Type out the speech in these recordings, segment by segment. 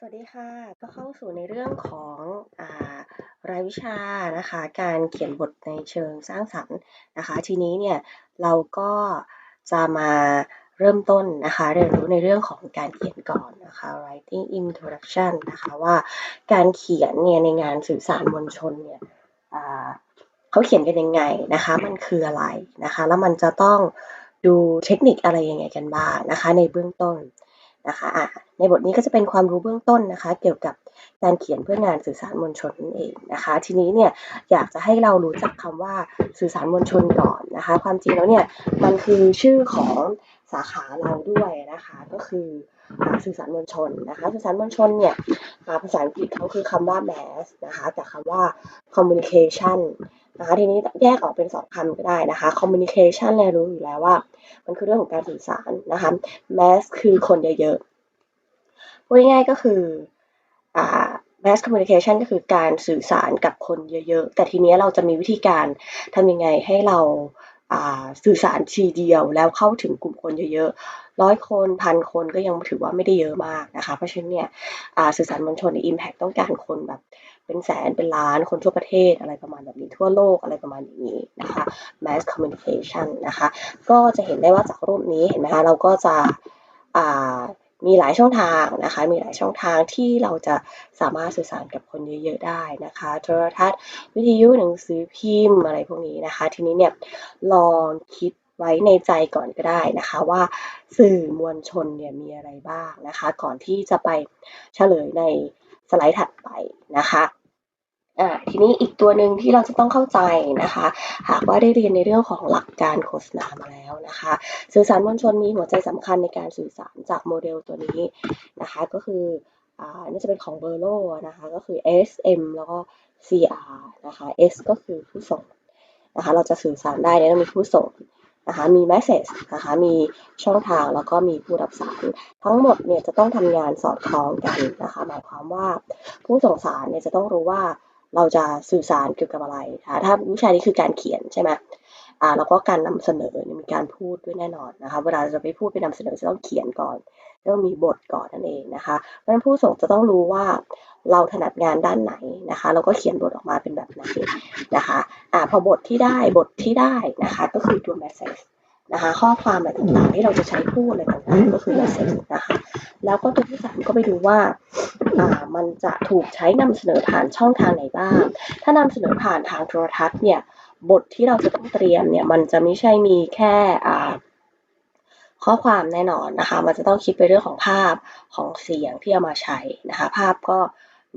สวัสดีค่ะ ก็เข้าสู่ในเรื่องของอารายวิชานะคะ การเขียนบทในเชิงสร้างสรรค์นะคะ ทีนี้เนี่ยเราก็จะมาเริ่มต้นนะคะ เรียนรู้ในเรื่องของการเขียนก่อนนะคะ writing introduction นะคะว่าการเขียนเนี่ยในงานสื่อสารมวลชนเนี่ยเขาเขียนกันยังไงนะคะ มันคืออะไรนะคะ แล้วมันจะต้องดูเทคนิคอะไรยังไงกันบ้างนะคะ ในเบื้องต้นนะคะะ ในบทนี้ก็จะเป็นความรู้เบื้องต้นนะคะ เกี่ยวกับการเขียนเพื่องานสื่อสารมวลชนนั่นเองนะคะ ทีนี้เนี่ยอยากจะให้เรารู้จักคำว่าสื่อสารมวลชนก่อนนะคะ ความจริงแล้วเนี่ยมันคือชื่อของสาขาเราด้วยนะคะ ก็คือสื่อสารมวลชนนะคะ สื่อสารมวลชนเนี่ยภาษาอังกฤษเขาคือคำว่า mass นะคะจากคำว่า communication นะคะทีนี้แยกออกเป็นสองคำก็ได้นะคะ communication เรารู้อยู่แล้วว่า มันคือเรื่องของการสื่อสารนะคะ mass คือคนเยอะ พูดง่ายๆก็คืออ่า mass communication ก็คือการสื่อสารกับคนเยอะๆ แต่ทีนี้เราจะมีวิธีการทำยังไงให้เราสื่อสารทีเดียวแล้วเข้าถึงกลุ่มคนเยอะๆร้อยคนพันคนก็ยังถือว่าไม่ได้เยอะมากนะคะ เพราะฉะนั้นเนี่ยสื่อสารมวลชนใน Impact ต้องการคนแบบเป็นแสนเป็นล้านคนทั่วประเทศอะไรประมาณแบบนี้ทั่วโลกอะไรประมาณอย่างนี้นะคะ mass communication นะคะ ก็จะเห็นได้ว่าจากรูปนี้เห็นไหมคะเราก็จะ มีหลายช่องทางนะคะ มีหลายช่องทางที่เราจะสามารถสื่อสารกับคนเยอะๆได้นะคะ โทรทัศน์ วิทยุหนังสือพิมพ์อะไรพวกนี้นะคะ ทีนี้เนี่ยลองคิดไว้ในใจก่อนก็ได้นะคะว่าสื่อมวลชนเนี่ยมีอะไรบ้างนะคะ ก่อนที่จะไปเฉลยในสไลด์ถัดไปนะคะ อ่าทีนี้อีกตัวหนึ่งที่เราจะต้องเข้าใจนะคะ หากว่าได้เรียนในเรื่องของหลักการโฆษณามาแล้วนะคะ สื่อสารมวลชนมีหัวใจสำคัญในการสื่อสารจากโมเดลตัวนี้นะคะ ก็คืออ่าจะเป็นของเบอร์โลนะคะ ก็คือ SM แล้วก็ CR นะคะ S ก็คือผู้ส่งนะคะ เราจะสื่อสารได้เนี่ยต้องมีผู้ส่งนะคะมี message นะคะมีช่องทางแล้วก็มีผู้รับสารทั้งหมดเนี่ยจะต้องทำงานสอดคล้องกันนะคะหมายความว่าผู้ส่งสารเนี่ยจะต้องรู้ว่า เราจะสื่อสารเกี่ยวกับอะไรคะถ้าวิชานี้คือการเขียนใช่ไหมอ่าแล้วก็การนำเสนอมีการพูดด้วยแน่นอนนะคะเวลาจะไปพูดไปนำเสนอจะต้องเขียนก่อนต้องมีบทก่อนนั่นเองนะคะเพราะฉะนั้นผู้ส่งจะต้องรู้ว่าเราถนัดงานด้านไหนนะคะเราก็เขียนบทออกมาเป็นแบบไหนนะคะอ่าพอบทที่ได้บทที่ได้นะคะก็คือตัว message นะคะ ข้อความอะไรต่างๆที่เราจะใช้พูดอะไรต่างๆก็คือ message นะคะ แล้วก็ตัวที่สามก็ไปดูว่าอ่ามันจะถูกใช้นำเสนอผ่านช่องทางไหนบ้าง ถ้านำเสนอผ่านทางโทรทัศน์เนี่ยบทที่เราจะต้องเตรียมเนี่ยมันจะไม่ใช่มีแค่อ่าข้อความแน่นอนนะคะ มันจะต้องคิดไปเรื่องของภาพของเสียงที่เอามาใช้นะคะ ภาพก็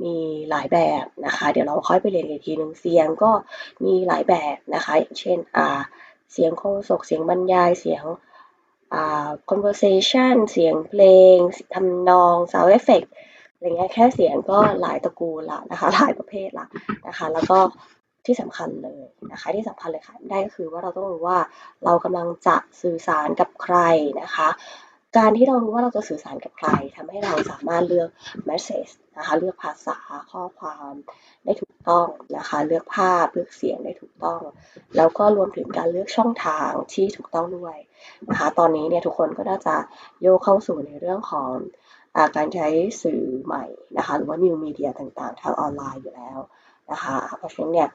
มีหลายแบบนะคะ เดี๋ยวเราค่อยไปเรียนอีกทีหนึ่งเสียงก็มีหลายแบบนะคะ อย่างเช่นอ่า เสียงโฆษกเสียงบรรยาย เสียงอ conversation เสียงเพลงทำนอง sound effect อะไรเงี้ยแค่เสียงก็หลายตระกูลละนะคะ หลายประเภทละนะคะ แล้วก็ที่สำคัญเลยนะคะ ที่สำคัญเลยค่ะได้ก็คือว่าเราต้องรู้ว่าเรากำลังจะสื่อสารกับใครนะคะ การที่เรารู้ว่าเราจะสื่อสารกับใครทำให้เราสามารถเลือก message นะคะเลือกภาษาข้อความได้ถูกต้องนะคะ เลือกภาพเลือกเสียงได้ถูกต้อง แล้วก็รวมถึงการเลือกช่องทางที่ถูกต้องด้วยนะคะตอนนี้เนี่ยทุกคนก็น่าจะโยกเข้าสู่ในเรื่องของการใช้สื่อใหม่นะคะหรือว่า new media ต่างๆ ทางออนไลน์อยู่แล้วนะคะเพราะฉะนั้นเนี่ย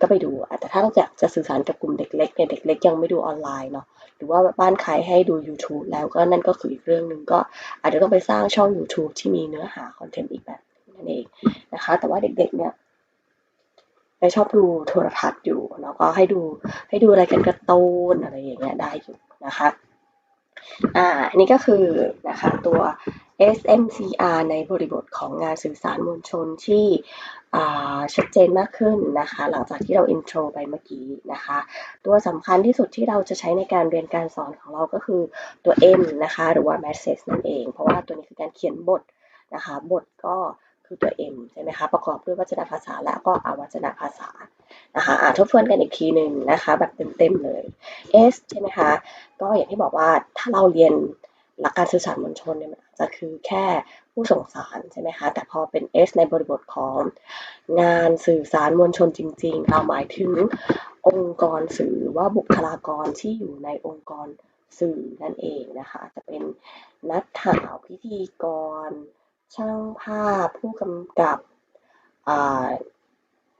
ก็ไปดูแต่ถ้าเราอยากจะสื่อสารกับกลุ่มเด็กเล็กเนี่ยเด็กเล็กยังไม่ดูออนไลน์เนาะหรือว่าบ้านใครให้ดู YouTube แล้วก็นั่นก็คืออีกเรื่องหนึ่งก็อาจจะต้องไปสร้างช่อง YouTube ที่มีเนื้อหาคอนเทนต์อีกแบบนั่นเองนะคะ แต่ว่าเด็กๆเนี่ยไม่ชอบดูโทรทัศน์อยู่แล้วก็ให้ดูให้ดูอะไรกันกระตูนอะไรอย่างเงี้ยได้อยู่นะคะอ่าอันนี้ก็คือนะคะตัว SMCR ในบริบทของงานสื่อสารมวลชนที่ชัดเจนมากขึ้นนะคะ หลังจากที่เราอินโทรไปเมื่อกี้นะคะ ตัวสำคัญที่สุดที่เราจะใช้ในการเรียนการสอนของเราก็คือตัว M นะคะ หรือว่า message นั่นเอง เพราะว่าตัวนี้คือการเขียนบทนะคะ บทก็คือตัว M ใช่ไหมคะ ประกอบด้วยวจนภาษาและก็อวัจนภาษานะคะทบทวนกันอีกทีหนึ่งนะคะ แบบเต็มๆเลย S ใช่ไหมคะ ก็อย่างที่บอกว่าถ้าเราเรียน หลักการสื่อสารมวลชนเนี่ยมันจะคือแค่ผู้ส่งสารใช่ไหมคะ แต่พอเป็น S ในบริบทของงานสื่อสารมวลชนจริง ๆ เราหมายถึงองค์กรสื่อว่าบุคลากรที่อยู่ในองค์กรสื่อนั่นเองนะคะ จะเป็นนักข่าวพิธีกร ช่างภาพ ผู้กำกับ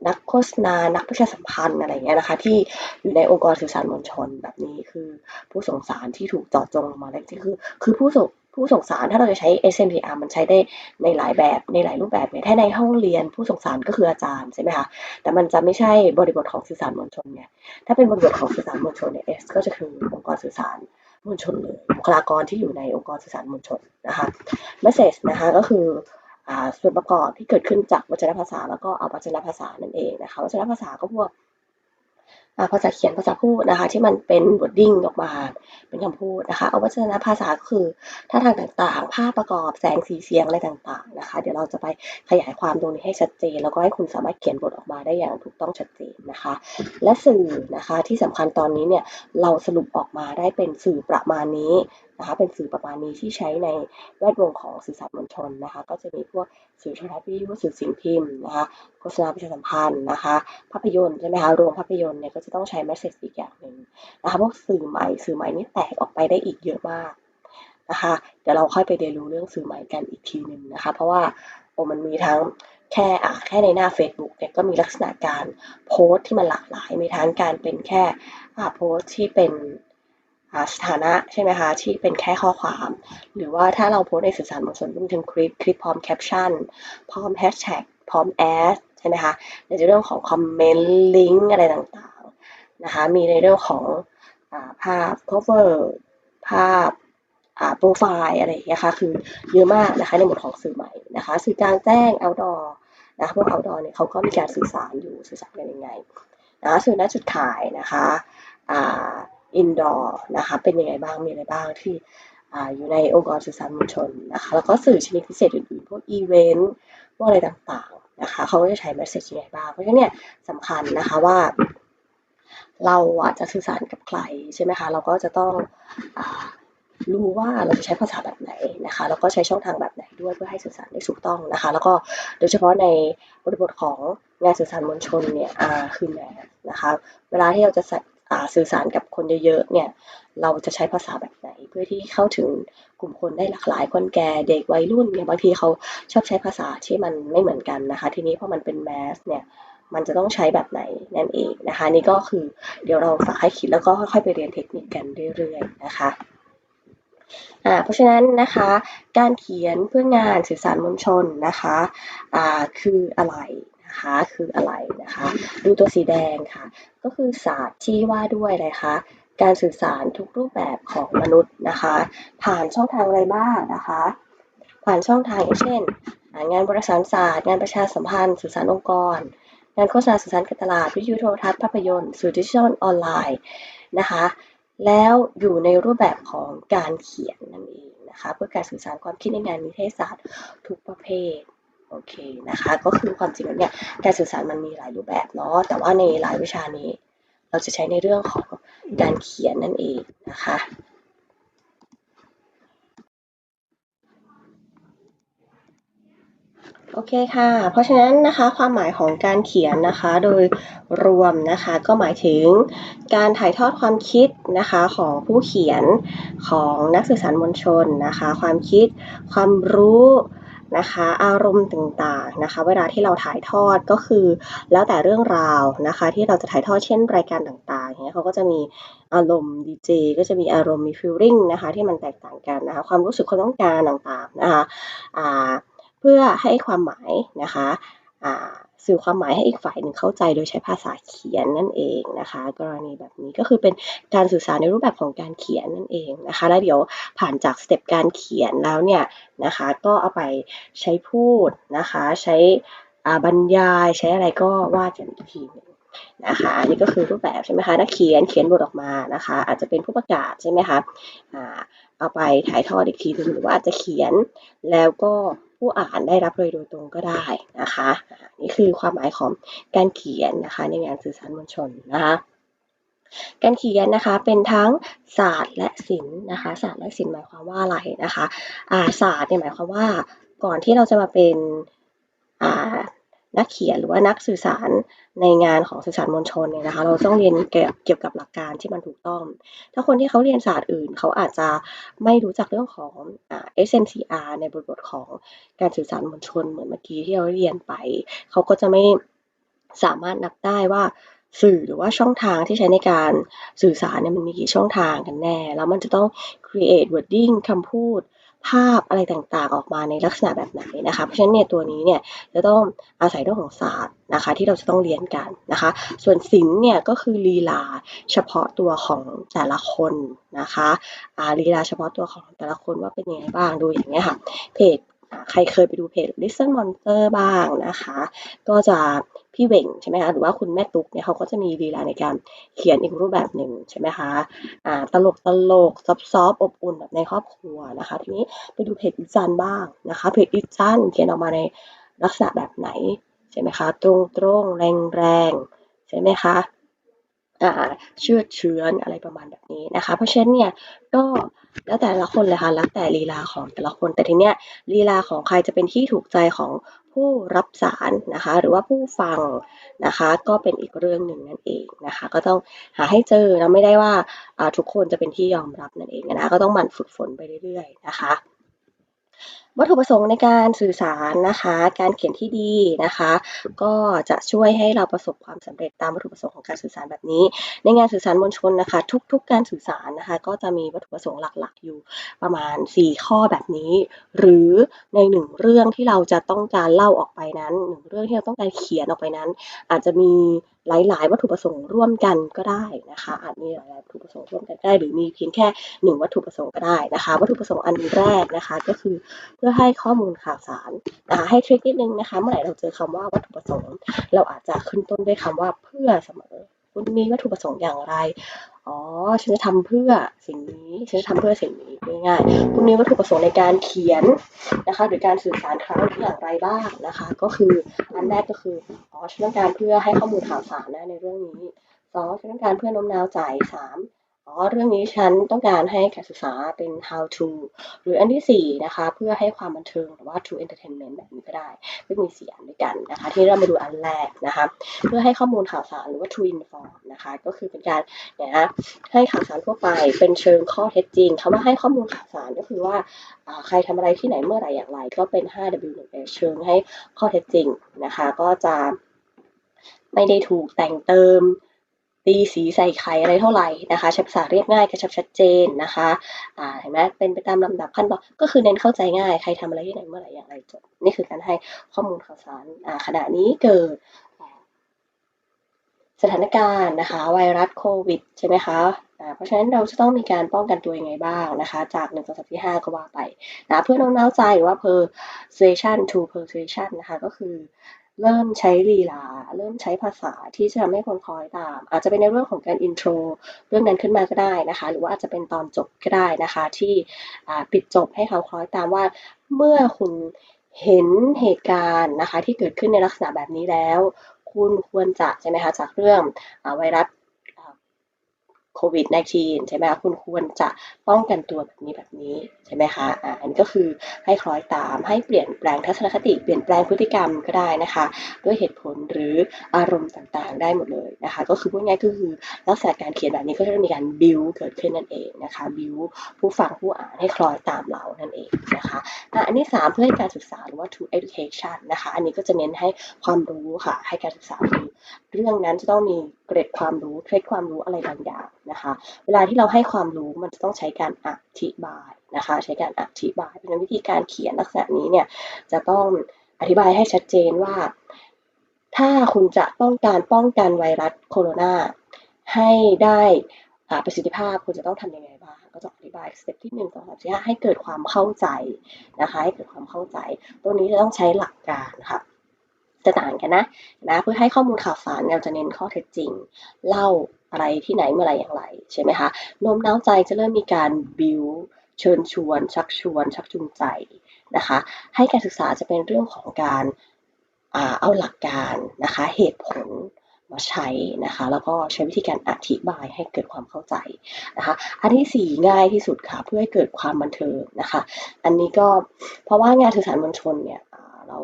นักโฆษณา นักประชาสัมพันธ์อะไรเงี้ยนะคะ ที่อยู่ในองค์กรสื่อสารมวลชนแบบนี้คือผู้ส่งสารที่ถูกเจาะจงมาแล้วคือ คือผู้ส่งผู้ส่งสารถ้าเราจะใช้ SMPR มันใช้ได้ในหลายแบบในหลายรูปแบบเนี่ยถ้าในห้องเรียนผู้ส่งสารก็คืออาจารย์ใช่ไหมคะแต่มันจะไม่ใช่บริบทของสื่อสารมวลชนเนี่ยถ้าเป็นบริบทของสื่อสารมวลชนเนี่ย S ก็จะคือองค์กรสื่อสารมวลชนเลยบุคลากรที่อยู่ในองค์กรสื่อสารมวลชนนะคะ message นะคะก็คือ ส่วนประกอบที่เกิดขึ้นจากวัจนภาษา แล้วก็เอาวัจนภาษานั่นเองนะคะวัจนภาษาก็พวกภาษาเขียนภาษาพูดนะคะที่มันเป็นบทดิ้งออกมาเป็นคำพูดนะคะเอาวัจนภาษาก็คือท่าทางต่างๆ ภาพประกอบแสงสีเสียงอะไรต่างๆนะคะ เดี๋ยวเราจะไปขยายความตรงนี้ให้ชัดเจน แล้วก็ให้คุณสามารถเขียนบทออกมาได้อย่างถูกต้องชัดเจนนะคะ และสื่อนะคะที่สำคัญตอนนี้เนี่ยเราสรุปออกมาได้เป็นสื่อประมาณนี้นะคะเป็นสื่อประมาณนี้ที่ใช้ในแวดวงของสื่อสารมวลชนนะคะ ก็จะมีพวกสื่อโทรทัศน์วิทยุสื่อสิ่งพิมพ์นะคะโฆษณาประชาสัมพันธ์นะคะ ภาพยนตร์ใช่ไหมคะโรงภาพยนตร์เนี่ยก็จะต้องใช้แมสเซจอีกอย่างหนึ่งนะคะพวกสื่อใหม่สื่อใหม่นี่แตกออกไปได้อีกเยอะมากนะคะ เดี๋ยวเราค่อยไปเรียนรู้เรื่องสื่อใหม่กันอีกทีหนึ่งนะคะ เพราะว่าโอ้มันมีทั้งแค่อะแค่ในหน้า Facebook เนี่ยก็มีลักษณะการโพสที่มันหลากหลาย มีทั้งการเป็นแค่โพสที่เป็น สถานะใช่ไหมคะที่เป็นแค่ข้อความ หรือว่าถ้าเราโพสในสื่อสารมวลชนรวมถึงคลิปคลิปพร้อมแคปชั่น พร้อมแฮชแท็กพร้อมแอดใช่ไหมคะในเรื่องของคอมเมนต์ลิงก์อะไรต่างๆนะคะมีในเรื่องของอภาพ cover ภาพโปรไฟล์อะไรอย่างเงี้ยค่ะคือเยอะมากนะคะในหมวดของสื่อใหม่นะคะสื่อกลางแจ้ง outdoor นะคะพวก outdoor เนี่ยเขาก็มีการสื่อสารอยู่สื่อสารกันยังไงนะสื่อหน้าจุดขายนะคะ อินดอร์นะคะเป็นยังไงบ้างมีอะไรบ้างที่อยู่ในองค์กรสื่อสารมวลชนนะคะแล้วก็สื่อชนิดพิเศษอื่นๆพวกอีเวนต์พวกอะไรต่างๆนะคะเขาก็จะใช้แมสเซจยังไงบ้าง เพราะฉะนั้นเนี่ยสำคัญนะคะว่า เราอาจจะสื่อสารกับใครใช่ไหมคะเราก็จะต้องอรู้ว่าเราจะใช้ภาษาแบบไหนนะคะแล้วก็ใช้ช่องทางแบบไหนด้วยเพื่อให้สื่อสารได้ถูกต้องนะคะ แล้วก็โดยเฉพาะในบริบทของงานสื่อสารมวลชนเนี่ยคือแมสนะคะ เวลาที่เราจะ สื่อสารกับคนเยอะๆเนี่ยเราจะใช้ภาษาแบบไหน เพื่อที่เข้าถึงกลุ่มคนได้หลากหลาย คนแก่เด็กวัยรุ่นเนี่ยบางทีเขาชอบใช้ภาษาที่มันไม่เหมือนกันนะคะ ทีนี้พอมันเป็นแมสเนี่ยมันจะต้องใช้แบบไหนนั่นเองนะคะ นี่ก็คือเดี๋ยวเราฝากให้คิดแล้วก็ค่อยๆไปเรียนเทคนิคกันเรื่อยๆนะคะอ่าเพราะฉะนั้นนะคะการเขียนเพื่องานสื่อสารมวลชนนะคะอ่าคืออะไร คะคืออะไรนะคะ ดูตัวสีแดงค่ะ ก็คือศาสตร์ที่ว่าด้วยอะไรคะการสื่อสารทุกรูปแบบของมนุษย์นะคะ ผ่านช่องทางอะไรบ้างนะคะ ผ่านช่องทางอย่างเช่น งานบริษัทศาสตร์ งานประชาสัมพันธ์ สื่อสารองค์กร งานโฆษณาสื่อสารการตลาดวิทยุโทรทัศน์ภาพยนตร์สื่อดิจิทัลออนไลน์นะคะแล้วอยู่ในรูปแบบของการเขียนนั่นเองนะคะ เพื่อการสื่อสารความคิดในงานนิเทศศาสตร์ทุกประเภท โอเคนะคะ ก็คือความจริงแล้วเนี่ยการสื่อสารมันมีหลายรูปแบบเนาะแต่ว่าในรายวิชานี้ เราจะใช้ในเรื่องของการเขียนนั่นเองนะคะโอเคค่ะ เพราะฉะนั้นนะคะความหมายของการเขียนนะคะโดยรวมนะคะก็หมายถึงการถ่ายทอดความคิดนะคะของผู้เขียนของนักสื่อสารมวลชนนะคะ ความคิดความรู้ นะคะอารมณ์ต่างๆนะคะ เวลาที่เราถ่ายทอดก็คือ แล้วแต่เรื่องราวนะคะ ที่เราจะถ่ายทอดเช่นรายการต่างๆเนี้ยเขาก็จะมีอารมณ์ดีเจก็จะมีอารมณ์มีฟีลลิ่งนะคะที่มันแตกต่างกันนะคะ ความรู้สึกความต้องการต่างๆนะคะเพื่อให้ความหมายนะคะ สื่อความหมายให้อีกฝ่ายหนึ่งเข้าใจโดยใช้ภาษาเขียนนั่นเองนะคะ กรณีแบบนี้ก็คือเป็นการสื่อสารในรูปแบบของการเขียนนั่นเองนะคะ แล้วเดี๋ยวผ่านจากสเต็ปการเขียนแล้วเนี่ยนะคะก็เอาไปใช้พูดนะคะ ใช้บรรยายใช้อะไรก็ว่ากันอีกทีนึงนะคะอันนี้ก็คือรูปแบบใช่ไหมคะนักเขียนเขียนบทออกมานะคะ อาจจะเป็นผู้ประกาศใช่ไหมคะเอาไปถ่ายทอดอีกทีนึงหรือว่าอาจจะเขียนแล้วก็ ผู้อ่านได้รับโดยโดยตรงก็ได้นะคะนี่คือความหมายของการเขียนนะคะในงานสื่อสารมวลชนนะคะการเขียนนะคะเป็นทั้งศาสตร์และศิลป์นะคะศาสตร์และศิลป์หมายความว่าอะไรนะคะศาสตร์เนี่ยหมายความว่าก่อนที่เราจะมาเป็น นักเขียนหรือว่านักสื่อสารในงานของสื่อสารมวลชนเนี่ยนะคะ เราต้องเรียนเกี่ยวกับหลักการที่มันถูกต้อง ถ้าคนที่เขาเรียนศาสตร์อื่น เขาอาจจะไม่รู้จักเรื่องของ SMCR ในบทบทของการสื่อสารมวลชนเหมือนเมื่อกี้ที่เราเรียนไป เขาก็จะไม่สามารถนับได้ว่าสื่อหรือว่าช่องทางที่ใช้ในการสื่อสารเนี่ยมันมีกี่ช่องทางกันแน่ แล้วมันจะต้อง create wording คำพูด ภาพอะไรต่างๆ ออกมาในลักษณะแบบไหนนะคะ เพราะฉะนั้นเนี่ยตัวนี้เนี่ยจะต้องอาศัยเรื่องของศาสตร์นะคะ ที่เราจะต้องเรียนกันนะคะ ส่วนศิลป์เนี่ยก็คือลีลาเฉพาะตัวของแต่ละคนนะคะลีลาเฉพาะตัวของแต่ละคนว่าเป็นยังไงบ้างดูอย่างเงี้ยค่ะเพจ ใครเคยไปดูเพจ Listen Monster บ้างนะคะ ก็จะพี่เหว่งใช่ไหมคะหรือว่าคุณแม่ตุ๊กเนี่ยเขาก็จะมีลีลาในการเขียนอีกรูปแบบหนึ่งใช่ไหมคะอ่าตลกตลกซอฟซอฟอบอุ่นแบบในครอบครัวนะคะทีนี้ไปดูเพจอิจันบ้างนะคะเพจอิจันเขียนออกมาในลักษณะแบบไหนใช่ไหมคะตรงตรงแรงแรงใช่ไหมคะ เชื่อเชื้อนอะไรประมาณแบบนี้นะคะ เพราะฉะนั้นเนี่ยก็แล้วแต่ละคนเลยค่ะแล้วแต่ลีลาของแต่ละคน แต่ทีเนี้ยลีลาของใครจะเป็นที่ถูกใจของผู้รับสารนะคะ หรือว่าผู้ฟังนะคะ ก็เป็นอีกเรื่องหนึ่งนั่นเองนะคะ ก็ต้องหาให้เจอนะไม่ได้ว่าทุกคนจะเป็นที่ยอมรับนั่นเองนะก็ต้องหมั่นฝึกฝนไปเรื่อยๆนะคะ วัตถุประสงค์ในการสื่อสารนะคะ การเขียนที่ดีนะคะ ก็จะช่วยให้เราประสบความสำเร็จตามวัตถุประสงค์ของการสื่อสารแบบนี้ ในงานสื่อสารมวลชนนะคะ ทุก ๆ การสื่อสารนะคะ ก็จะมีวัตถุประสงค์หลักๆ อยู่ประมาณ 4 ข้อแบบนี้ หรือในหนึ่งเรื่องที่เราจะต้องการเล่าออกไปนั้นหนึ่งเรื่องที่เราต้องการเขียนออกไปนั้น อาจจะมี หลาย ๆ วัตถุประสงค์ร่วมกันก็ได้นะคะ อาจมีหลาย ๆ วัตถุประสงค์ร่วมกันได้ หรือมีเพียงแค่หนึ่งวัตถุประสงค์ก็ได้นะคะ วัตถุประสงค์อันแรกนะคะ ก็คือเพื่อให้ข้อมูลข่าวสารนะคะให้ทริคนิดนึงนะคะ เมื่อไหร่เราเจอคำว่าวัตถุประสงค์ เราอาจจะขึ้นต้นด้วยคำว่าเพื่อเสมอ คุณมีวัตถุประสงค์อย่างไร อ๋อ ฉันจะทำเพื่อสิ่งนี้ ฉันจะทำเพื่อสิ่งนี้ง่ายๆคุณมีวัตถุประสงค์ในการเขียนนะคะ หรือการสื่อสารครั้งนี้อย่างไรบ้างนะคะ ก็คืออันแรกก็คือ อ๋อ ฉันต้องการเพื่อให้ข้อมูลข่าวสารนะในเรื่องนี้สองฉันต้องการเพื่อโน้มน้าวใจสาม อ๋อเรื่องนี้ฉันต้องการให้การศึกษาเป็น how to หรืออันที่ 4 นะคะ เพื่อให้ความบันเทิงหรือว่า to entertainment แบบนี้ก็ได้ก็มี4อันด้วยกันนะคะ ที่เรามาดูอันแรกนะคะ เพื่อให้ข้อมูลข่าวสารหรือว่า to inform นะคะ ก็คือเป็นการเนี่ยนะให้ข่าวสารทั่วไปเป็นเชิงข้อเท็จจริงคำว่าให้ข้อมูลข่าวสารก็คือว่าใครทำอะไรที่ไหนเมื่อไหร่อย่างไร ก็เป็น 5W1H เชิงให้ข้อเท็จจริงนะคะ ก็จะไม่ได้ถูกแต่งเติม ตีสีใส่ไข่อะไรเท่าไหร่นะคะใช้ภาษาเรียบง่ายกระชับชัดเจนนะคะอ่าเห็นไหมเป็นไปตามลำดับขั้นตอนก็คือเน้นเข้าใจง่าย ใครทำอะไรที่ไหนเมื่อไหร่อย่างไรจบนี่คือการให้ข้อมูลข่าวสารอ่าขณะนี้เกิดสถานการณ์นะคะไวรัสโควิดใช่ไหมคะเพราะฉะนั้นเราจะต้องมีการป้องกันตัวยังไงบ้างนะคะ จาก1 2 3 4 5ก็ว่าไปนะเพื่อน้มน้าใจว่า persuasion to persuasion นะคะก็คือ เริ่มใช้ลีลา เริ่มใช้ภาษาที่จะทำให้คนคอยตาม อาจจะเป็นในเรื่องของการอินโทรเรื่องนั้นขึ้นมาก็ได้นะคะ หรือว่าอาจจะเป็นตอนจบก็ได้นะคะ ที่ปิดจบให้เขาคอยตามว่าเมื่อคุณเห็นเหตุการณ์นะคะ ที่เกิดขึ้นในลักษณะแบบนี้แล้ว คุณควรจะใช่ไหมคะจากเรื่องไวรัส โควิด -19 ใช่ไหมคะคุณควรจะป้องกันตัวแบบนี้แบบนี้ใช่ไหมคะอ่าอันนี้ก็คือให้คล้อยตามให้เปลี่ยนแปลงทัศนคติเปลี่ยนแปลงพฤติกรรมก็ได้นะคะ ด้วยเหตุผลหรืออารมณ์ต่างๆ ได้หมดเลยนะคะ ก็คือพูดง่ายก็คือลักษณะการเขียนแบบนี้ก็จะมีการบิวเกิดขึ้นนั่นเองนะคะบิวผู้ฟังผู้อ่านให้คล้อยตามเรานั่นเองนะคะอันที่3เพื่อให้การศึกษาหรือว่า to education นะคะ อันนี้ก็จะเน้นให้ความรู้ค่ะให้การศึกษาคือเรื่องนั้นจะต้องมี เกร็ดความรู้เคล็ดความรู้อะไรบางอย่างนะคะ เวลาที่เราให้ความรู้มันจะต้องใช้การอธิบายนะคะ ใช้การอธิบาย เป็นวิธีการเขียนลักษณะนี้เนี่ยจะต้องอธิบายให้ชัดเจนว่า ถ้าคุณจะต้องการป้องกันไวรัสโคโรนาให้ได้ประสิทธิภาพคุณจะต้องทำยังไงบ้างก็จะอธิบายสเต็ปที่หนึ่งสองสามสี่ห้าให้เกิดความเข้าใจนะคะให้เกิดความเข้าใจตัวนี้จะต้องใช้หลักการค่ะ จะต่างกันนะนะเพื่อให้ข้อมูลข่าวสารเราจะเน้นข้อเท็จจริง เล่าอะไรที่ไหนเมื่อไรอย่างไรใช่ไหมคะโน้มน้าวใจจะเริ่มมีการบิวเชิญชวน ชักชวน ชักจูงใจนะคะให้การศึกษาจะเป็นเรื่องของการเอาหลักการนะคะเหตุผลมาใช้นะคะแล้วก็ใช้วิธีการอธิบายให้เกิดความเข้าใจนะคะอันที่ 4 ง่ายที่สุดค่ะเพื่อให้เกิดความบันเทิงนะคะ อันนี้ก็เพราะว่างานสื่อสารมวลชนเนี่ยเรา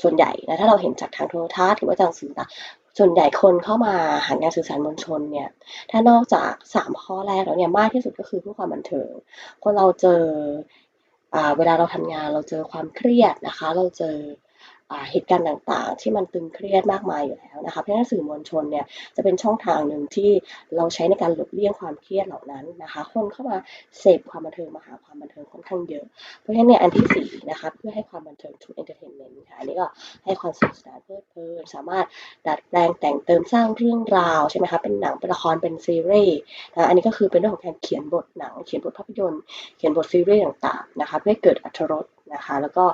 ส่วนใหญ่นะถ้าเราเห็นจากทางโทรทัศน์หรือว่าทางสื่อต่างส่วนใหญ่คนเข้ามาหางานสื่อสารมวลชนเนี่ย ถ้านอกจากสามข้อแรกแล้วเนี่ยมากที่สุดก็คือเพื่อความบันเทิงคนเราเจออเวลาเราทำงานเราเจอความเครียดนะคะ เราเจอ เหตุการณ์ต่างๆ ที่มันตึงเครียดมากมายอยู่แล้วนะคะเพราะฉะนั้นสื่อมวลชนเนี่ยจะเป็นช่องทางหนึ่งที่เราใช้ในการหลบเลี่ยงความเครียดเหล่านั้นนะคะ คนเข้ามาเสพความบันเทิงมาหาความบันเทิงค่อนข้างเยอะ เพราะฉะนั้นเนี่ยอันที่สี่นะคะ เพื่อให้ความบันเทิง to entertainment ค่ะอันนี้ก็ให้ความสนุกสนานเพลิดเพลินสามารถดัดแปลงแต่งเติมสร้างเรื่องราวใช่ไหมคะเป็นหนังเป็นละครเป็นซีรีส์นะอันนี้ก็คือเป็นเรื่องของการเขียนบทหนัง เขียนบทภาพยนตร์ เขียนบทซีรีส์ต่างๆนะคะเพื่อให้เกิดอรรถรสนะคะ แล้วก็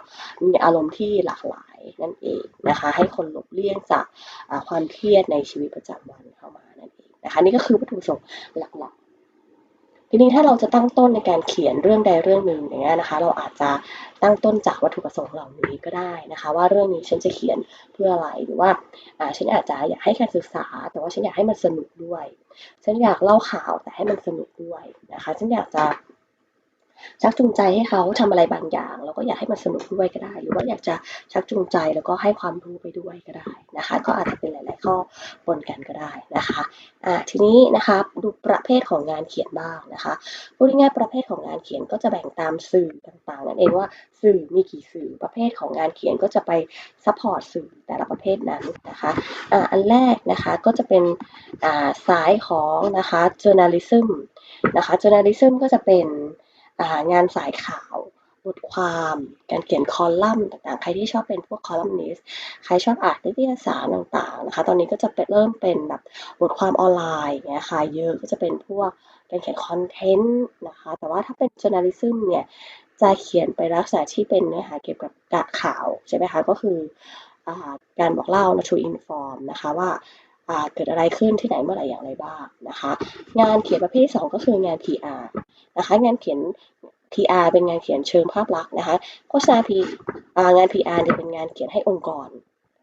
มีอารมณ์ที่หลากหลาย นั่นเองนะคะ ให้คนหลบเลี่ยงจากความเครียดในชีวิตประจำวันเข้ามานั่นเองนะคะนี่ก็คือวัตถุประสงค์หลักๆทีนี้ถ้าเราจะตั้งต้นในการเขียนเรื่องใดเรื่องหนึ่งอย่างเงี้ยนะคะ เราอาจจะตั้งต้นจากวัตถุประสงค์เหล่านี้ก็ได้นะคะ ว่าเรื่องนี้ฉันจะเขียนเพื่ออะไรหรือว่าอ่าฉันอาจจะอยากให้การศึกษา แต่ว่าฉันอยากให้มันสนุกด้วย ฉันอยากเล่าข่าวแต่ให้มันสนุกด้วยนะคะ ฉันอยากจะ ชักจูงใจให้เขาทำอะไรบางอย่าง แล้วก็อยากให้มันสนุกด้วยก็ได้ หรือว่าอยากจะชักจูงใจแล้วก็ให้ความรู้ไปด้วยก็ได้นะคะ ก็อาจจะเป็นหลาย ๆ ข้อปนกันก็ได้นะคะอ่าทีนี้นะคะดูประเภทของงานเขียนบ้างนะคะพูดง่ายๆประเภทของงานเขียนก็จะแบ่งตามสื่อต่าง ๆ นั่นเองว่าสื่อมีกี่สื่อประเภทของงานเขียนก็จะไปซัพพอร์ตสื่อแต่ละประเภทนั้นนะคะอ่าอันแรกนะคะก็จะเป็นอ่าสายของนะคะ journalism นะคะ journalism ก็จะเป็น งานสายข่าวบทความการเขียนคอลัมน์ต่างๆ ใครที่ชอบเป็นพวกคอลัมนิสต์ใครชอบอ่านนิตยสารต่างๆนะคะ ตอนนี้ก็จะเริ่มเป็นแบบบทความออนไลน์เงี้ยค่ะเยอะก็จะเป็นพวกการเขียนคอนเทนต์นะคะ แต่ว่าถ้าเป็น journalism เนี่ยจะเขียนไปลักษณะที่เป็นเนื้อหาเกี่ยวกับกะข่าวใช่ไหมคะ ก็คือการบอกเล่า to inform นะคะว่า เกิดอะไรขึ้นที่ไหนเมื่อไหร่อย่างไรบ้างนะคะ งานเขียนประเภทที่2ก็คืองาน PR นะคะ งานเขียน PR เป็นงานเขียนเชิงภาพลักษณ์นะคะโฆษณา P งาน PR เนี่ยเป็นงานเขียนให้องค์กร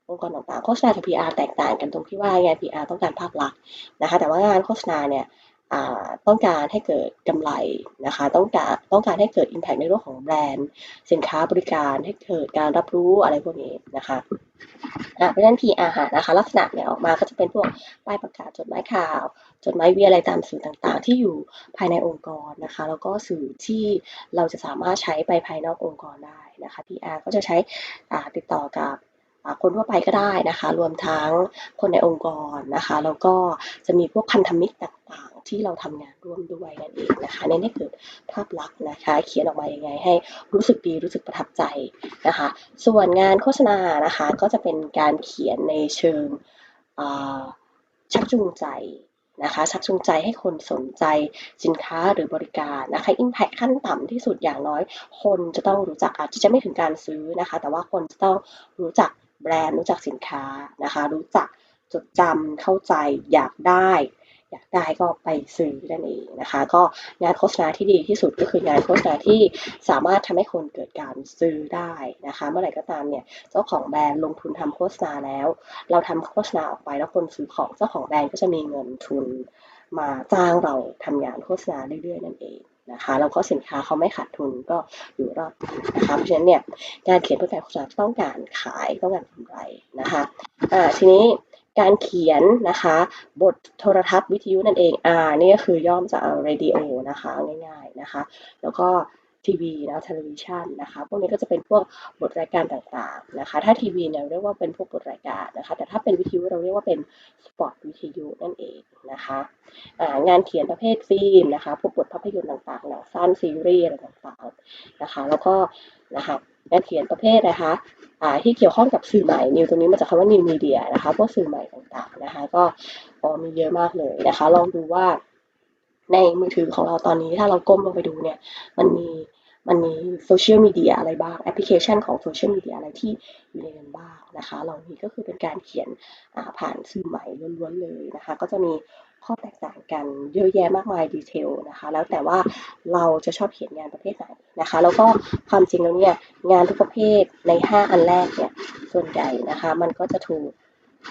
องค์กรต่างๆโฆษณากับ PR แตกต่างกันตรงที่ว่างาน PR ต้องการภาพลักษณ์นะคะ แต่ว่างานโฆษณาเนี่ย ต้องการให้เกิดกำไรนะคะ ต้องการต้องการให้เกิด Impact ในเรื่องของแบรนด์ สินค้าบริการให้เกิดการรับรู้อะไรพวกนี้นะคะเพราะฉะนั้น PR นะคะ ลักษณะเนี่ยออกมาก็จะเป็นพวกป้ายประกาศจดหมายข่าว จดหมายวีอะไรตามสื่อต่างๆ ที่อยู่ภายในองค์กรนะคะ แล้วก็สื่อที่เราจะสามารถใช้ไปภายนอกองค์กรได้นะคะ PR ก็จะใช้ติดต่อกับคนทั่วไปก็ได้นะคะ รวมทั้งคนในองค์กรนะคะ แล้วก็จะมีพวกพันธมิตรต่าง ที่เราทำงานร่วมด้วยนั่นเองนะคะเน้นให้เกิดภาพลักษณ์นะคะ เขียนออกมายังไงให้รู้สึกดีรู้สึกประทับใจนะคะ ส่วนงานโฆษณานะคะก็จะเป็นการเขียนในเชิงชักจูงใจนะคะชักจูงใจให้คนสนใจสินค้าหรือบริการนะคะ Impact ขั้นต่ำที่สุดอย่างน้อย คนจะต้องรู้จักอาจจะไม่ถึงการซื้อนะคะ แต่ว่าคนจะต้องรู้จักแบรนด์รู้จักสินค้านะคะ รู้จักจดจำเข้าใจอยากได้ อยากได้ก็ไปซื้อนั่นเองนะคะ ก็งานโฆษณาที่ดีที่สุดก็คืองานโฆษณาที่สามารถทำให้คนเกิดการซื้อได้นะคะ เมื่อไหร่ก็ตามเนี่ยเจ้าของแบรนด์ลงทุนทำโฆษณาแล้ว เราทำโฆษณาออกไปแล้วคนซื้อของเจ้าของแบรนด์ก็จะมีเงินทุนมาจ้างเราทำงานโฆษณาเรื่อยๆนั่นเองนะคะแล้วก็สินค้าเขาไม่ขาดทุนก็อยู่รอดนะคะเพราะฉะนั้นเนี่ยการเขียนเพื่อการโฆษณาต้องการขายต้องการกำไรนะคะอ่าทีนี้ การเขียนนะคะ บทโทรทัศน์วิทยุนั่นเองอ่านี่ก็คือย่อมจาก radio นะคะง่ายๆนะคะ แล้วก็ทีวีนะทเลวิชันนะคะ พวกนี้ก็จะเป็นพวกบทรายการต่างๆนะคะ ถ้าทีวีเนี่ยเรียกว่าเป็นพวกบทรายการนะคะ แต่ถ้าเป็นวิทยุเราเรียกว่าเป็นสปอร์ตวิทยุนั่นเองนะคะงานเขียนประเภทฟิล์มนะคะ พวกบทภาพยนตร์ต่างๆหนังสั้นซีรีส์อะไรต่างๆนะคะ แล้วก็นะคะ งานเขียนประเภทนะคะที่เกี่ยวข้องกับสื่อใหม่นิวตรงนี้มาจากคำว่านิวมีเดียนะคะพวกสื่อใหม่ต่างๆนะคะ ก็มีเยอะมากเลยนะคะ ลองดูว่าในมือถือของเราตอนนี้ถ้าเราก้มลงไปดูเนี่ยมันมีมันมีโซเชียลมีเดียอะไรบ้างแอปพลิเคชันของโซเชียลมีเดียอะไรที่อยู่ในนั้นบ้างนะคะเหล่านี้ก็คือเป็นการเขียนผ่านสื่อใหม่ล้วนๆเลยนะคะ ก็จะมี ข้อแตกต่างกันเยอะแยะมากมายดีเทลนะคะแล้วแต่ว่าเราจะชอบเขียนงานประเภทไหนนะคะแล้วก็ความจริงแล้วเนี่ยงานทุกประเภทใน 5 อันแรกเนี่ยส่วนใหญ่นะคะมันก็จะถูก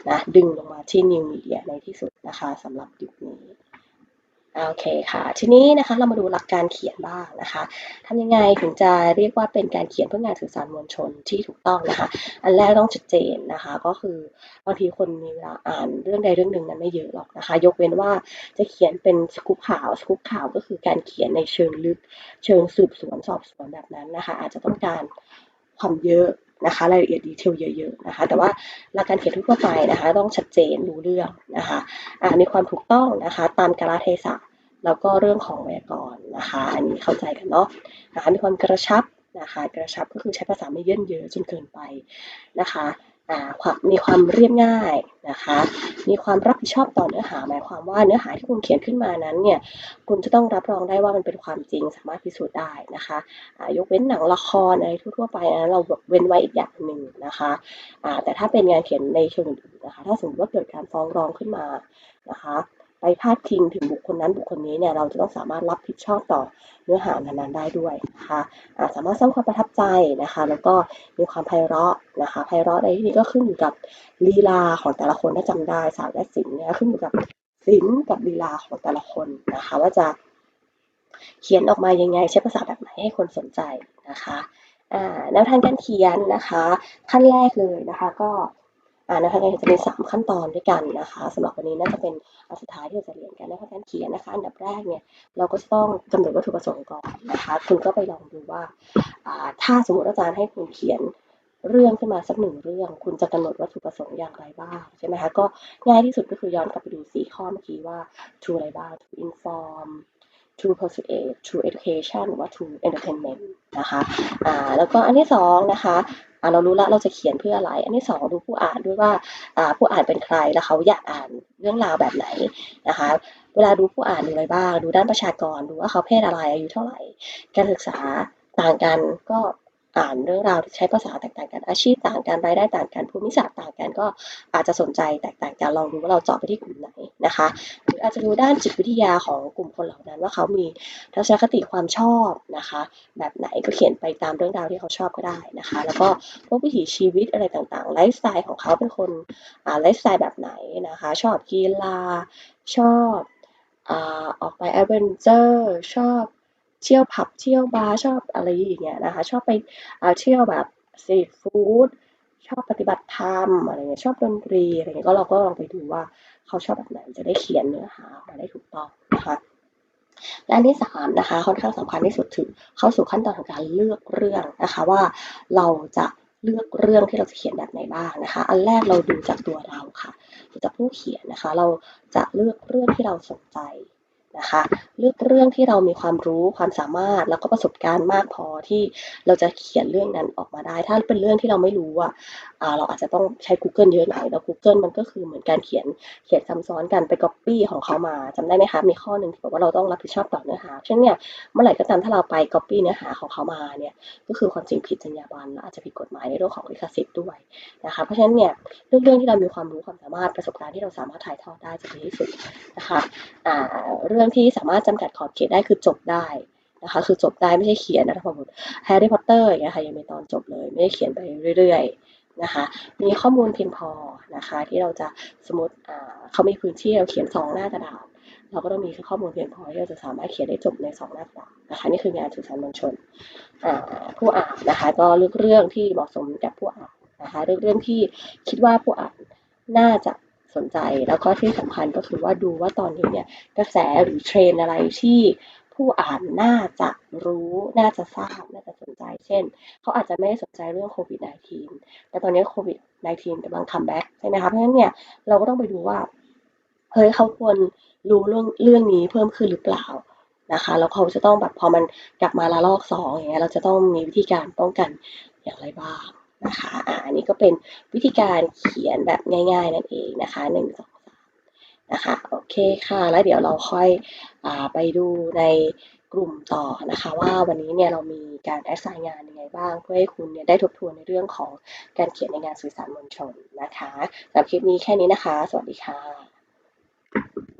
นะดึงลงมาที่นิวมีเดียในที่สุดนะคะสำหรับยุคนี้ โอเคค่ะ ทีนี้นะคะเรามาดูหลักการเขียนบ้างนะคะทำยังไงถึงจะเรียกว่าเป็นการเขียนเพื่องานสื่อสารมวลชนที่ถูกต้องนะคะ อันแรกต้องชัดเจนนะคะ ก็คือบางทีคนมีเวลาอ่านเรื่องใดเรื่องหนึ่งนั้นไม่เยอะหรอกนะคะ ยกเว้นว่าจะเขียนเป็นสกู๊ปข่าวสกู๊ปข่าวก็คือการเขียนในเชิงลึก เชิงสืบสวนสอบสวนแบบนั้นนะคะ อาจจะต้องการความเยอะ นะคะ รายละเอียดดีเทลเยอะๆนะคะ แต่ว่าหลักการเขียนทั่วไปนะคะ ต้องชัดเจนรู้เรื่องนะคะะมีความถูกต้องนะคะ ตามกาลเทศะแล้วก็เรื่องของไวยากรณ์นะคะ อันนี้เข้าใจกันเนาะนะคะมีความกระชับนะคะ กระชับก็คือใช้ภาษาไม่เยินเยอะจนเกินไปนะคะ มมีความเรียบง่ายนะคะ มีความรับผิดชอบต่อเนื้อหา หมายความว่าเนื้อหาที่คุณเขียนขึ้นมานั้นเนี่ย คุณจะต้องรับรองได้ว่ามันเป็นความจริงสามารถพิสูจน์ได้นะคะะยกเว้นหนังละครอะไรทั่วๆไปนะเราเว้นไว้อีกอย่างหนึ่งนะคะะแต่ถ้าเป็นงานเขียนในเชิงอื่นๆนะคะ ถ้าสมมติว่าเกิดการฟ้องร้องขึ้นมานะคะ ไปพาดพิงถึงบุคคลนั้นบุคคลนี้เนี่ยเราจะต้องสามารถรับผิดชอบต่อเนื้อหานั้นๆได้ด้วยนะคะอ่าสามารถสร้างความประทับใจนะคะ แล้วก็มีความไพเราะนะคะไพเราะในที่นี้ก็ขึ้นอยู่กับลีลาของแต่ละคนถ้าจำได้ศาสตร์และศิลป์เนี่ยขึ้นอยู่กับศิลป์กับลีลาของแต่ละคนนะคะ ว่าจะเขียนออกมายังไง ใช้ภาษาแบบไหนให้คนสนใจนะคะแนวทางการเขียนนะคะ ขั้นแรกเลยนะคะ ก็ นวทางการเขียนจะมีสามขั้นตอนด้วยกันนะคะสำหรับวันนี้น่าจะเป็นอันสุดท้ายที่เราจะเรียนกันนวทางการเขียนนะคะ อันดับแรกเนี่ยเราก็จะต้องกำหนดวัตถุประสงค์ก่อนนะคะ คุณก็ไปลองดูว่าอ่า ถ้าสมมติอาจารย์ให้คุณเขียนเรื่องขึ้นมาสักหนึ่งเรื่อง คุณจะกำหนดวัตถุประสงค์อย่างไรบ้างใช่ไหมคะก็ง่ายที่สุดก็คือย้อนกลับไปดูสี่ข้อเมื่อกี้ว่า to อะไรบ้าง to inform to persuade to education หรือว่า to entertainment นะคะอ่าแล้วก็อันที่สองนะคะอ่าเรารู้แล้วเราจะเขียนเพื่ออะไร อันที่สองดูผู้อ่านด้วยว่าอ่าผู้อ่านเป็นใครแล้วเขาอยากอ่านเรื่องราวแบบไหนนะคะเวลาดูผู้อ่านดูอะไรบ้าง ดูด้านประชากรดูว่าเขาเพศอะไรอายุเท่าไหร่ การศึกษาต่างกันก็ อ่านเรื่องราวใช้ภาษาแตกต่างกันอาชีพต่างกันรายได้ต่างกันภูมิศาสตร์ต่างกันก็อาจจะสนใจแตกต่างกันลองดูว่าเราเจาะไปที่กลุ่มไหนนะคะหรืออาจจะดูด้านจิตวิทยาของกลุ่มคนเหล่านั้น ว่าเขามีทัศนคติความชอบนะคะ แบบไหนก็เขียนไปตามเรื่องราวที่เขาชอบก็ได้นะคะ แล้วก็พวกวิถีชีวิตอะไรต่างๆไลฟ์สไตล์ของเขาเป็นคนไลฟ์สไตล์แบบไหนนะคะ ชอบกีฬาชอบอออกไปแอดเวนเจอร์ชอบ เที่ยวผับเที่ยวบาร์ชอบอะไรอย่างเงี้ยนะคะ ชอบไปเที่ยวแบบสตรีทฟู้ดชอบปฏิบัติธรรมอะไรเงี้ยชอบดนตรีอะไรเงี้ยก็เราก็ลองไปดูว่าเขาชอบแบบไหนจะได้เขียนเนื้อหามาได้ถูกต้องนะคะและอันที่สามนะคะค่อนข้างสำคัญที่สุดถึงเข้าสู่ขั้นตอนของการเลือกเรื่องนะคะว่าเราจะเลือกเรื่องที่เราจะเขียนแบบไหนบ้างนะคะ อันแรกเราดูจากตัวเราค่ะดูจากผู้เขียนนะคะ เราจะเลือกเรื่องที่เราสนใจ นะคะเลือกเรื่องที่เรามีความรู้ความสามารถแล้วก็ประสบการณ์มากพอที่เราจะเขียนเรื่องนั้นออกมาได้ ถ้าเป็นเรื่องที่เราไม่รู้อะเราอาจจะต้องใช้ Google เยอะหน่อยแล้ว Google มันก็คือเหมือนการเขียนเขียนซ้ำซ้อนกันไป Copy ของเขามาจำได้ไหมคะมีข้อหนึ่งที่บอกว่าเราต้องรับผิดชอบต่อเนื้อหาเช่นเนี่ยเมื่อไหร่ก็ตามถ้าเราไป Copy เนื้อหาของเขามาเนี่ยก็คือความจริงผิดจรรยาบรรณและอาจจะผิดกฎหมายในเรื่องของลิขสิทธิ์ด้วยนะคะเพราะฉะนั้นเนี่ยเรื่องเรื่องที่เรามีความรู้ความสามารถประสบการณ์ที่เราสามารถถ่ายทอดได้จะดีที่สุดนะคะเรื่องที่สามารถจำกัดขอบเขตได้คือจบได้นะคะ คือจบได้ไม่ใช่เขียนนะคะผมแฮร์รี่พอตเตอร์อย่างเงี้ยค่ะยังมีตอนจบเลย ไม่ได้เขียนไปเรื่อยๆนะคะมีข้อมูลเพียงพอนะคะที่เราจะสมมติเขามีพื้นที่เราเขียนสองหน้ากระดาษเราก็ต้องมีข้อมูลเพียงพอที่เราจะสามารถเขียนได้จบในสองหน้ากระดาษนะคะนี่คืองานสื่อสารมวลชนผู้อ่านนะคะก็เลือกเรื่องที่เหมาะสมกับผู้อ่านนะคะเลือกเรื่องที่คิดว่าผู้อ่านน่าจะ สนใจ แล้วก็ที่สำคัญก็คือว่าดูว่าตอนนี้เนี่ยกระแสหรือเทรนอะไรที่ผู้อ่านน่าจะรู้น่าจะทราบน่าจะสนใจ เช่น เขาอาจจะไม่ได้สนใจเรื่องโควิด -19 แต่ตอนนี้โควิด -19 กำลังคัมแบ็กใช่ไหมคะ เพราะฉะนั้นเนี่ยเราก็ต้องไปดูว่า เฮ้ยเขาควรรู้เรื่องเรื่องนี้เพิ่มขึ้นหรือเปล่านะคะ แล้วเขาจะต้องแบบพอมันกลับมาละลอกสองอย่างเงี้ยเราจะต้องมีวิธีการป้องกันอย่างไรบ้าง นะคะอ่าอันนี้ก็เป็นวิธีการเขียนแบบง่ายๆนั่นเองนะคะหนึ่งสองสามนะคะโอเคค่ะ แล้วเดี๋ยวเราค่อยอไปดูในกลุ่มต่อนะคะ ว่าวันนี้เนี่ยเรามีการแอสไซน์งานยังไงบ้าง เพื่อให้คุณเนี่ยได้ทบทวนในเรื่องของการเขียนในงานสื่อสารมวลชนนะคะสำหรับคลิปนี้แค่นี้นะคะ สวัสดีค่ะ